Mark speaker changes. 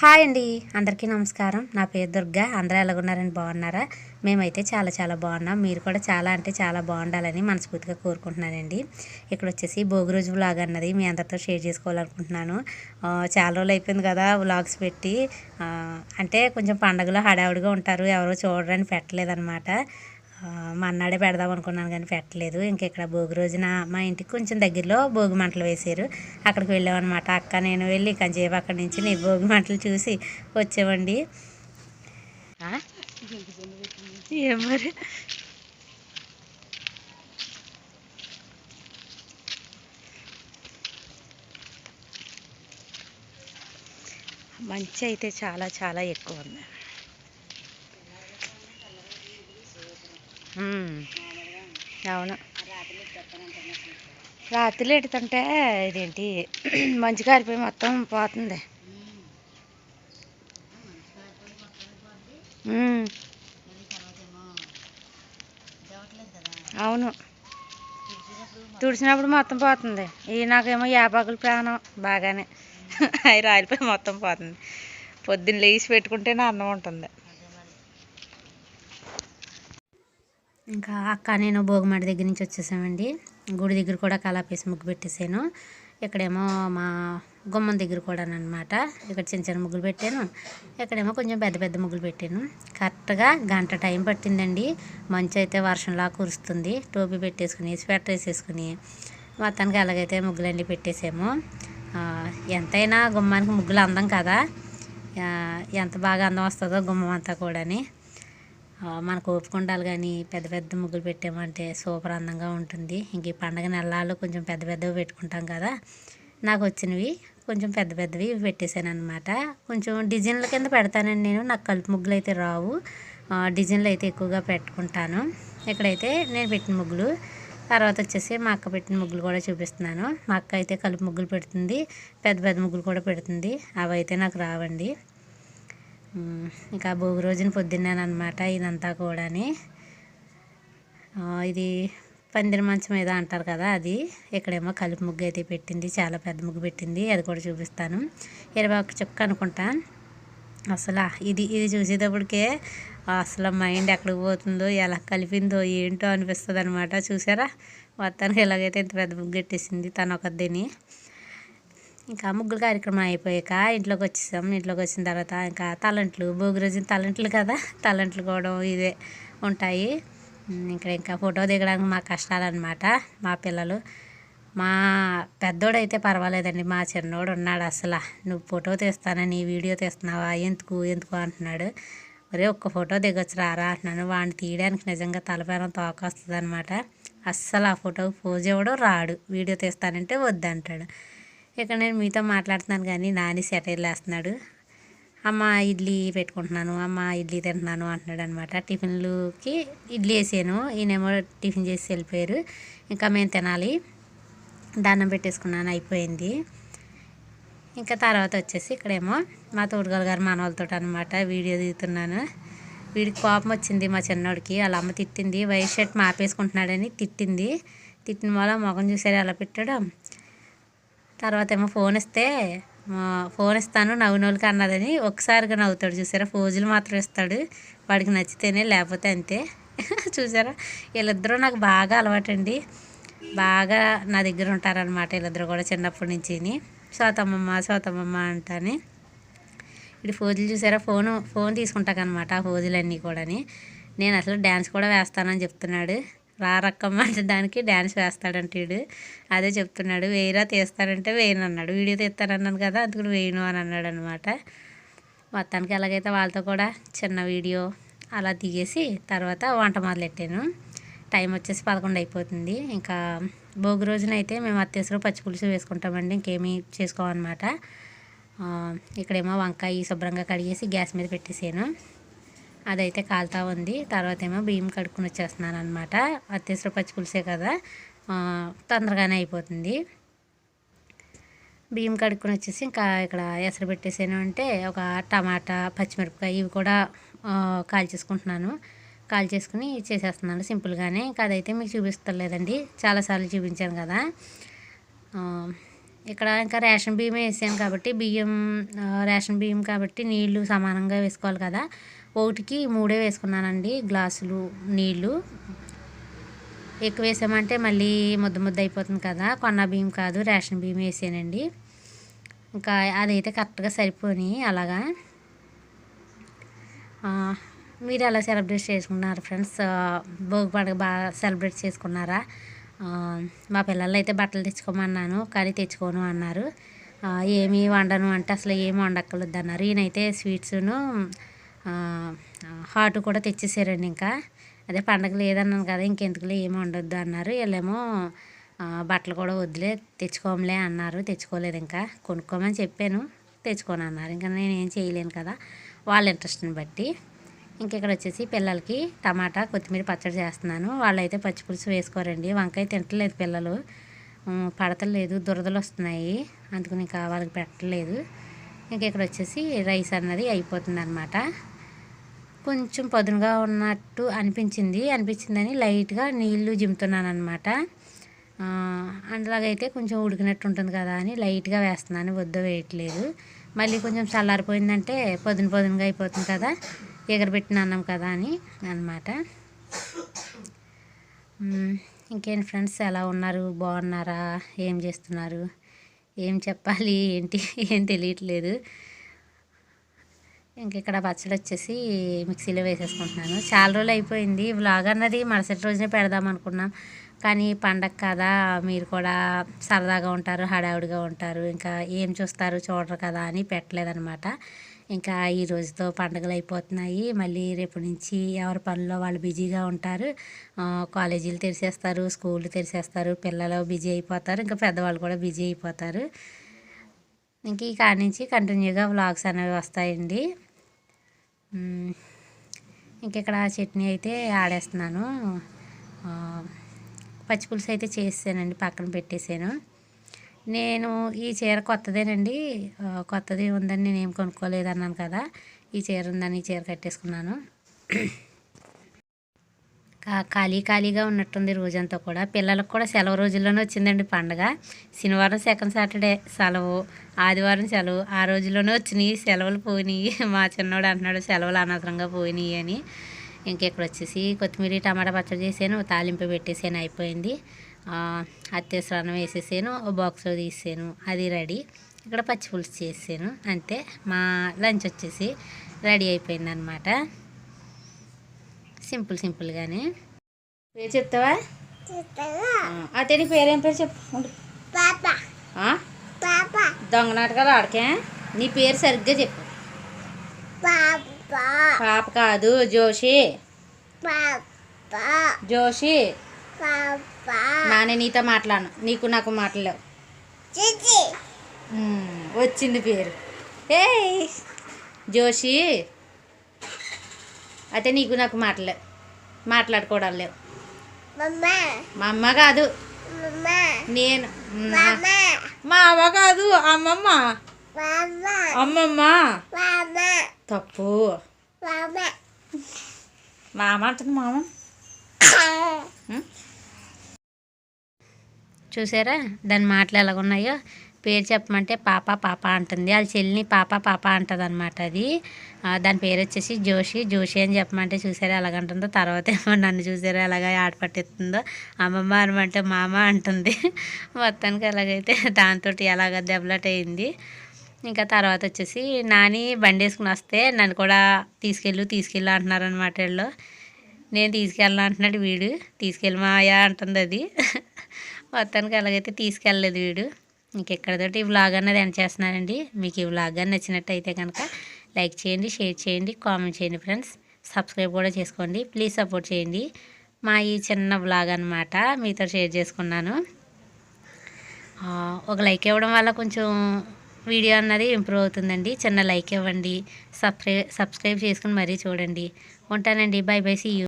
Speaker 1: Hi అండి. అందరికీ నమస్కారం. నా పేరు దుర్గా. అందరూ ఎలాగున్నారని బాగున్నారా? మేమైతే చాలా చాలా బాగున్నాం. మీరు కూడా చాలా అంటే చాలా బాగుండాలని మనస్ఫూర్తిగా కోరుకుంటున్నానండి. ఇక్కడ వచ్చేసి భోగి రోజు వ్లాగ్ అన్నది మీ అందరితో షేర్ చేసుకోవాలనుకుంటున్నాను. చాలా రోజులు అయిపోయింది కదా వ్లాగ్స్ పెట్టి. అంటే కొంచెం పండగలో హడావుడిగా ఉంటారు. ఎవరో చూడరని పెట్టలేదన్నమాట. మన్నాడే పెడదాం అనుకున్నాను కానీ పెట్టలేదు. ఇంక ఇక్కడ భోగి రోజున మా ఇంటికి కొంచెం దగ్గరలో భోగి మంటలు వేసారు అక్కడికి వెళ్ళామన్నమాట. అక్క నేను వెళ్ళి కంచేపు అక్కడి నుంచి నీ భోగి మంటలు చూసి వచ్చామండి? ఏం మరి? మంచి అయితే చాలా చాలా ఎక్కువ ఉంది. అవును. రాత్రిలో ఎడుతుంటే ఇదేంటి మంచి కారిపోయి మొత్తం పోతుంది. అవును. తుడిచినప్పుడు మొత్తం పోతుంది. ఈ నాకేమో యాపాకులు ప్రాణం బాగానే. అవి రాలిపోయి మొత్తం పోతుంది. పొద్దున్న లేచి పెట్టుకుంటేనే అన్నం ఉంటుంది. ఇంకా అక్క నేను భోగిమాడి దగ్గర నుంచి వచ్చేసామండి. గుడి దగ్గర కూడా కలాపేసి ముగ్గు పెట్టేసాను ఇక్కడేమో మా గుమ్మం దగ్గర కూడా అనమాట ఇక్కడ చిన్న చిన్న ముగ్గులు పెట్టాను. ఇక్కడేమో కొంచెం పెద్ద పెద్ద ముగ్గులు పెట్టాను. కరెక్ట్గా గంట టైం పట్టిందండి. మంచు అయితే వర్షంలా కురుస్తుంది. టోపీ పెట్టేసుకుని స్వెటర్ వేసేసుకుని మొత్తానికి అలాగైతే ముగ్గులన్నీ పెట్టేసాము ఎంతైనా గుమ్మానికి ముగ్గులు అందం కదా. ఎంత బాగా అందం వస్తుందో గుమ్మం అంతా కూడాని. మనకు ఓపిక ఉండాలి కానీ పెద్ద పెద్ద ముగ్గులు పెట్టామంటే సూపర్ అందంగా ఉంటుంది. ఇంక ఈ పండగ నెలలు కొంచెం పెద్ద పెద్దవి పెట్టుకుంటాం కదా. నాకు వచ్చినవి కొంచెం పెద్ద పెద్దవి పెట్టేశాను అనమాట కొంచెం డిజైన్ల కింద పెడతానండి నేను. నాకు కలుపు ముగ్గులు అయితే రావు. డిజైన్లు అయితే ఎక్కువగా పెట్టుకుంటాను. ఇక్కడైతే నేను పెట్టిన ముగ్గులు. తర్వాత వచ్చేసి మా అక్క పెట్టిన ముగ్గులు కూడా చూపిస్తున్నాను. మా అక్క అయితే కలుపు ముగ్గులు పెడుతుంది. పెద్ద పెద్ద ముగ్గులు కూడా పెడుతుంది. అవి అయితే నాకు రావండి. ఇంకా భోగి రోజున పొద్దున్నానమాట ఇదంతా కూడాని. ఇది పందిరి మంచం ఏదో అంటారు కదా అది. ఇక్కడేమో కలుపు ముగ్గు అయితే పెట్టింది చాలా పెద్ద ముగ్గు పెట్టింది అది కూడా చూపిస్తాను. ఇరవై ఒక చుక్క అనుకుంటా. అసలు ఇది ఇది చూసేటప్పటికే అసలు మైండ్ ఎక్కడికి పోతుందో ఎలా కలిపిందో ఏంటో అనిపిస్తుంది అనమాట చూసారా? మొత్తానికి ఎలాగైతే ఇంత పెద్ద ముగ్గు పెట్టేసింది తను ఒకదిని ఇంకా ముగ్గులు కార్యక్రమం అయిపోయాక ఇంట్లోకి వచ్చేసాం. ఇంట్లోకి వచ్చిన తర్వాత ఇంకా తలంట్లు భోగి రోజున తలంట్లు కదా? తలంట్లు కూడా ఇదే ఉంటాయి. ఇక్కడ ఇంకా ఫోటో దిగడానికి మా కష్టాలన్నమాట మా పిల్లలు. మా పెద్దోడైతే పర్వాలేదండి మా చిన్నోడు ఉన్నాడు అసలు. నువ్వు ఫోటో తీస్తానని వీడియో తీస్తున్నావా? ఎందుకు? ఎందుకు? అంటున్నాడు. ఒరే ఒక్క ఫోటో దిగొచ్చు రారా అంటున్నాను. వాడిని తీయడానికి నిజంగా తలపైన తోక వస్తుంది అనమాట అస్సలు ఆ ఫోటోకి పోజ్ ఇవ్వడం రాడు. వీడియో తీస్తానంటే వద్దంటాడు. ఇక్కడ నేను మీతో మాట్లాడుతున్నాను కానీ నాని సెటైర్లు వేస్తున్నాడు. అమ్మ ఇడ్లీ పెట్టుకుంటున్నాను అమ్మ ఇడ్లీ తింటున్నాను అంటున్నాడు అనమాట టిఫిన్లుకి ఇడ్లీ వేసాను ఈయనేమో టిఫిన్ చేసి వెళ్ళిపోయారు. ఇంకా మేము తినాలి. దాన్నం పెట్టేసుకున్నాను అయిపోయింది. ఇంకా తర్వాత వచ్చేసి ఇక్కడేమో మా తోడుగారు గారు మనవాళ్ళతో అనమాట వీడియో దిగుతున్నాను. వీడికి కోపం వచ్చింది మా చిన్నోడికి. వాళ్ళ అమ్మ తిట్టింది వైట్ షర్ట్ మాపేసుకుంటున్నాడని తిట్టింది. తిట్టిన వల్ల మొఖం చూసారు ఎలా పెట్టాడు. తర్వాత ఏమో ఫోన్ ఇస్తే ఫోన్ ఇస్తాను నవ్వునోళ్ళకి అన్నదని ఒకసారిగా నవ్వుతాడు. చూసారా? ఫోజులు మాత్రం ఇస్తాడు. వాడికి నచ్చితేనే లేకపోతే అంతే. చూసారా? వీళ్ళిద్దరూ నాకు బాగా అలవాటండి. బాగా నా దగ్గర ఉంటారనమాట వీళ్ళిద్దరూ కూడా చిన్నప్పటి నుంచి సోతమ్మమ్మ సోతమ్మమ్మ అంటాని. ఇది ఫోజులు చూసారా? ఫోను ఫోన్ తీసుకుంటాకనమాట ఆ ఫోజులన్నీ కూడాని. నేను అసలు డ్యాన్స్ కూడా వేస్తానని చెప్తున్నాడు. రారక్కమ్మ అంటే దానికి డ్యాన్స్ వేస్తాడంట వీడు అదే చెప్తున్నాడు వేయరా తీస్తానంటే వేయను అన్నాడు. వీడియో తీస్తానన్నాను కదా అందుకు వేయను అని అన్నాడు అనమాట మొత్తానికి ఎలాగైతే వాళ్ళతో కూడా చిన్న వీడియో అలా దిగేసి తర్వాత వంట మొదలెట్టాను. టైం వచ్చేసి పదకొండు అయిపోతుంది. ఇంకా భోగి రోజున అయితే మేము అత్తేసరు పచ్చి పులుసు వేసుకుంటామండి ఇంకేమీ చేసుకోమన్నమాట. ఇక్కడేమో వంకాయ శుభ్రంగా కడిగేసి గ్యాస్ మీద పెట్టేసాను. అదైతే కాలుతా ఉంది. తర్వాత ఏమో బియ్యం కడుక్కుని వచ్చేస్తున్నాను అనమాట అత్యవసర పచ్చి పులుసే కదా. తొందరగానే అయిపోతుంది. బియ్యం కడుక్కుని వచ్చేసి ఇంకా ఇక్కడ ఎసరు పెట్టేసాను అంటే ఒక టమాటా పచ్చిమిరపకాయ ఇవి కూడా కాల్చేసుకుంటున్నాను కాల్చేసుకుని చేసేస్తున్నాను సింపుల్గానే. ఇంకా అదైతే మీకు చూపిస్తలేదండి. చాలాసార్లు చూపించాను కదా. ఇక్కడ ఇంకా రేషన్ బియ్యం వేసాను కాబట్టి బియ్యం రేషన్ బియ్యం కాబట్టి నీళ్ళు సమానంగా వేసుకోవాలి కదా. ఒకటికి మూడే వేసుకున్నానండి గ్లాసులు నీళ్ళు. ఎక్కువ వేసామంటే మళ్ళీ ముద్ద ముద్ద అయిపోతుంది కదా కొన్న బియ్యం కాదు రేషన్ బియ్యం వేసానండి. ఇంకా అదైతే కరెక్ట్గా సరిపోయి అలాగా. మీరు ఎలా సెలబ్రేట్ చేసుకున్నారు ఫ్రెండ్స్? భోగి పండుగ బాగా సెలబ్రేట్ చేసుకున్నారా? మా పిల్లలు అయితే బట్టలు తెచ్చుకోమన్నాను కానీ తెచ్చుకోను అన్నారు. ఏమి వండను అంటే అసలు ఏమి వండక్కర్లేదు అన్నారు ఈయనైతే స్వీట్స్ను హాట్ కూడా తెచ్చేసారండి ఇంకా. అదే పండగ లేదన్నాను కదా ఇంకెందుకులే ఏమి ఉండొద్దు అన్నారు. వీళ్ళేమో బట్టలు కూడా వద్దులే తెచ్చుకోంలే అన్నారు. తెచ్చుకోలేదు ఇంకా. కొనుక్కోమని చెప్పాను. తెచ్చుకోను అన్నారు. ఇంకా నేను ఏం చేయలేను కదా వాళ్ళ ఇంట్రెస్ట్ని బట్టి. ఇంక ఇక్కడ వచ్చేసి పిల్లలకి టమాటా కొత్తిమీర పచ్చడి చేస్తున్నాను. వాళ్ళైతే పచ్చిపులుసు వేసుకోరండి. వంకాయ తింటలేదు పిల్లలు. పడతలేదు. దురదలు వస్తున్నాయి. అందుకని ఇంకా వాళ్ళకి పెట్టలేదు. ఇంకా ఇక్కడ వచ్చేసి రైస్ అన్నది అయిపోతుంది అనమాట కొంచెం పదునుగా ఉన్నట్టు అనిపించింది. అనిపించిందని లైట్గా నీళ్ళు జిమ్తున్నాను అనమాట అందులాగైతే కొంచెం ఉడికినట్టు ఉంటుంది కదా అని లైట్గా వేస్తున్నాను. వద్ద వేయట్లేదు. మళ్ళీ కొంచెం చల్లారిపోయిందంటే పొదును పొదునుగా అయిపోతుంది కదా ఎగరబెట్టిన అన్నాం కదా అని అనమాట ఇంకేంటి ఫ్రెండ్స్? ఎలా ఉన్నారు? బాగున్నారా? ఏం చేస్తున్నారు? ఏం చెప్పాలి? ఏంటి? ఏం తెలియట్లేదు. ఇంక ఇక్కడ పచ్చడి వచ్చేసి మిక్సీలో వేసేసుకుంటున్నాను. చాలా రోజులు అయిపోయింది. వ్లాగ్ అన్నది మరుసటి రోజునే పెడదాం అనుకున్నాం. కానీ పండగ కదా మీరు కూడా సరదాగా ఉంటారు హడావుడిగా ఉంటారు. ఇంకా ఏం చూస్తారు చూడరు కదా అని పెట్టలేదన్నమాట. ఇంకా ఈ రోజుతో పండుగలు అయిపోతున్నాయి. మళ్ళీ రేపు నుంచి ఎవరి పనుల్లో వాళ్ళు బిజీగా ఉంటారు కాలేజీలు తెరిచేస్తారు స్కూళ్ళు తెరిచేస్తారు పిల్లలు బిజీ అయిపోతారు ఇంకా పెద్దవాళ్ళు కూడా బిజీ అయిపోతారు. ఇంక ఈ కాడి నుంచి కంటిన్యూగా వ్లాగ్స్ అనేవి వస్తాయండి. మ్మ్. ఇంక ఇక్కడ చట్నీ అయితే ఆడేస్తున్నాను. పచ్చిపులుసు అయితే చేసానండి పక్కన పెట్టేసాను. నేను ఈ చీర కొత్తదేనండి. కొత్తది ఉందని నేను ఏం కొనుక్కోలేదు అన్నాను కదా. ఈ చీర ఉందని ఈ చీర కట్టేసుకున్నాను. కా- ఖాళీ ఖాళీగా ఉన్నట్టుంది రోజంతా కూడా. పిల్లలకు కూడా సెలవు రోజుల్లోనే వచ్చిందండి పండగ. శనివారం సెకండ్ సాటర్డే సెలవు. ఆదివారం సెలవు. ఆ రోజుల్లోనే వచ్చినాయి. సెలవులు పోయినాయి. మా చిన్నోడు అంటున్నాడు సెలవులు అనవసరంగా పోయినాయి అని. ఇంకెక్కడ వచ్చేసి కొత్తిమీర టమాటా పచ్చడి చేసాను తాలింపు పెట్టేసాను అయిపోయింది. అత్యవసరం వేసేసాను ఓ బాక్స్లో తీసాను అది రెడీ. ఇక్కడ పచ్చి పులుసు చేసాను అంతే. మా లంచ్ వచ్చేసి రెడీ అయిపోయింది అనమాట సింపుల్ సింపుల్గానే. పేరు చెప్తావా? అయితే నీ పేరేం పేరు చెప్పు? దొంగ నాటకాలు ఆడకే? నీ పేరు సరిగ్గా చెప్పు. పాప. కాదు జోషి. జోషి. నానే నీతో మాట్లాడను. నీకు నాకు మాట్లాడలేవు. ఉమ్, వచ్చింది పేరు. ఏయ్! జోషి. అయితే నీకు నాకు మాటలేవు మాట్లాడుకోవడం లేవు. మా అమ్మ కాదు. నేను. మా అమ్మ కాదు. అమ్మమ్మ. అమ్మమ్మ. తప్పు. మామ. అంటుంది మామ? చూసారా? దాని మాటలు ఎలాగ ఉన్నాయో పేరు చెప్పమంటే పాప పాప అంటుంది. వాళ్ళ చెల్లిని పాప పాప అంటుంది అనమాట అది దాని పేరు వచ్చేసి జోషి. జోషి అని చెప్పమంటే చూసారా ఎలాగంటుందో? తర్వాత ఏమో నన్ను చూసారా ఎలాగ ఆట పట్టిస్తుందో? అమ్మమ్మ అనమంటే మామ అంటుంది. మొత్తానికి ఎలాగైతే దాంతో ఎలాగ డెవలప్ అయింది ఇంకా తర్వాత వచ్చేసి నాని బండి వేసుకుని వస్తే నన్ను కూడా తీసుకెళ్ళు తీసుకెళ్ళు అంటున్నారు అనమాట వీళ్ళు. నేను తీసుకెళ్ళను అంటున్నాడు వీడు. తీసుకెళ్ళి మాయా అంటుంది అది. మొత్తానికి అలాగైతే తీసుకెళ్ళలేదు వీడు. ఇంకెక్కడతోటి ఈ వ్లాగ్ అన్నది ఎండ్ చేస్తున్నానండి. మీకు ఈ వ్లాగ్ అని నచ్చినట్టయితే కనుక లైక్ చేయండి షేర్ చేయండి కామెంట్ చేయండి ఫ్రెండ్స్ సబ్స్క్రైబ్ కూడా చేసుకోండి. ప్లీజ్ సపోర్ట్ చేయండి. మా ఈ చిన్న వ్లాగ్ అనమాట మీతో షేర్ చేసుకున్నాను. ఒక లైక్ ఇవ్వడం వల్ల కొంచెం వీడియో అన్నది ఇంప్రూవ్ అవుతుందండి. చిన్న లైక్ ఇవ్వండి. సబ్స్క్రై సబ్స్క్రైబ్ చేసుకుని మరీ చూడండి. ఉంటానండి. By bye see